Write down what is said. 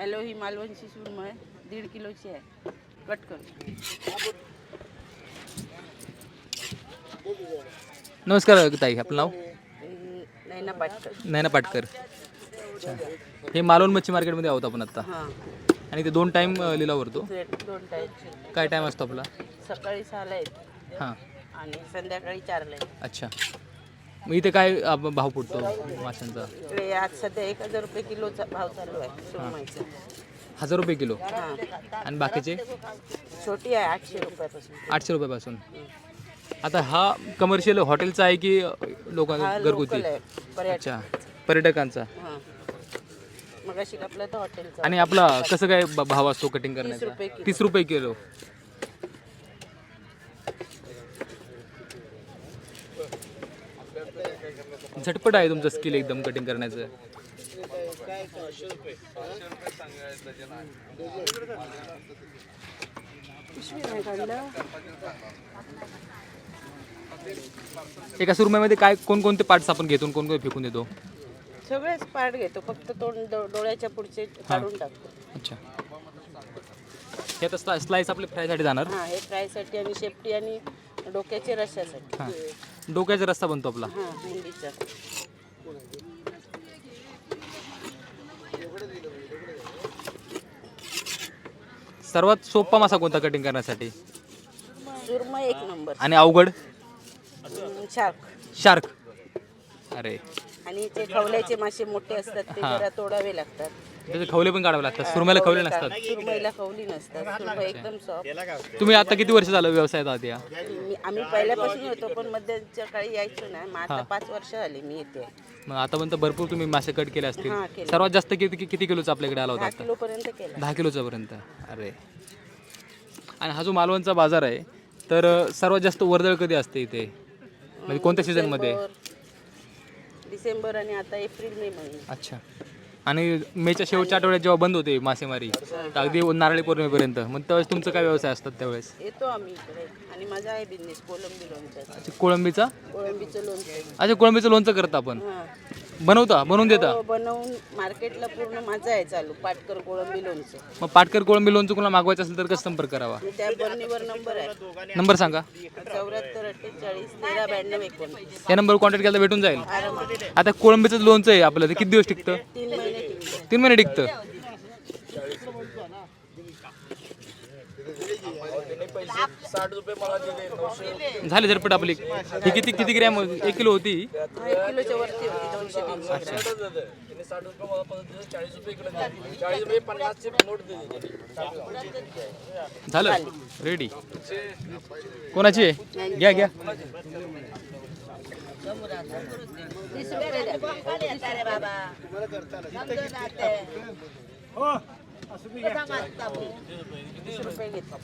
Hello ही मालवणची सुरमय दीड किलोची आहे. कट कर. नमस्कार ताई आपलं नाव? नाही ना पाटकर. नैना पाटकर. अच्छा. हे मालवण मच्छी मार्केटमध्ये आहोत आपण आत्ता हां. आणि ते दोन टाईम लिलाव भरतो. दोन टाईपचे काय टाईम असतो आपला? सकाळी सहाला आहेत हां. आणि संध्याकाळी चारला आहेत अच्छा. मग इथे काय भाव पडतो माशांचा? इकडे आज सध्या एक हजार रुपये किलोचा भाव चालू आहे सुरमईचा हजार रुपये किलो? हां. आणि बाकीचे? छोटी आहे आठशे रुपयापासून. आठशे रुपयापासून. आता हा कमर्शियल हॉटेलचा आहे की हा घरगुती? लोकल आहे पर्यटन अच्छा. पर्यटकांचा? हां. मग अशी आपलं तर हॉटेलचा आणि आपला कसं काय ब- भाव असतो कटिंग रुपये करण्याचा? किलो. तीस रुपये किलो. झटपट आहे तुमचं स्किल एकदम कटिंग करण्याचं. एका सुरमईमध्ये काय कोणकोणते पार्ट्स आपण घेतो कोणकोणते फेकून देतो? सगळेच पार्ट घेतो फक्त तोंड डोळ्याच्या पुढचे काढून टाकतो. अच्छा. हे आता स्लाइस आपले फ्रायसाठी जाणार. हां हे फ्रायसाठी आणि शेपटी आणि डोक्याच्या रश्यासाठी डोक्याचा रस्ता बनतो आपला. हां सर्वात सोपा मासा कोणता कटिंग करण्यासाठी? सुरमई एक नंबर. आणि अवघड? शार्क. शार्क. अरे. आणि ते खवल्याचे मासे मोठे असतात ते हां. जरा तोडावे लागतात. त्याचे खवले पण काढावे लागतात. सुरमईला खवले नसतात. सुरमईला खवली नसतात. सुरमई एकदम सॉफ्ट तुम्ही आता किती वर्ष झालं व्यवसायात आहात या? मी आम्ही पहिल्यापासून होतो पण मध्यंतरच्या काळी यायचो ना. मग आता पाच वर्ष झाली मी येते मग आतापर्यंत भरपूर तुम्ही मासे कट केले असतील. हां केलं. सर्वात जास्त किती किती किलोचा आपल्याकडे आला होता दहा आता? किलो पर्यंत केला. दहा किलोचा पर्यंत अरे. आणि हा जो मालवणचा बाजार आहे तर अ, सर्वात जास्त वर्दळ कधी असते इथे? म्हणजे कोणत्या सीझनमध्ये डिसेंबर- डिसेंबर आणि आता एप्रिल मे महिने. अच्छा. आणि मेच्या शेवटच्या आठवड्यात जेव्हा बंद होते मासेमारी तर अगदी नारळी पौर्णिमेपर्यंत मग त्यावेळेस तुमचं काय व्यवसाय असतात त्यावेळेस? येतो आम्ही इकडे. आणि माझा आहे बिझनेस कोलंबी लोणचं अच्छा कोळंबीचा? कोळंबीचं लोणचं अच्छा कोळंबीचं लोणचं करता आपण. हां. बनवता बनवून देता? हो, बनवून मार्केटला पूर्ण माझं आहे चालू पाटकर कोळंबी लोणचं. मग पाटकर कोळंबी लोणचं कोणाला मागवायचं असेल तर कसं संपर्क करावा? आणि त्या बर्नीवर नंबर आहे. नंबर सांगा. चौऱ्याहत्तर अठ्ठेचाळीस तेरा ब्याण्णव एकोणतीस. या नंबरवर कॉन्टॅक्ट केला तर भेटून जाईल. आरामात. आता कोळंबीचं लोणचं आहे आपलं ते किती दिवस टिकतं? तीन महिने टिकतं. तीन महिने टिकतं. झाले झटपट आपली. ही किती किती ग्रॅम एक किलो होती. झालं? रेडी कोणाची आहे? घ्या घ्या. तीस रुपये द्या. तीस रुपये घेतो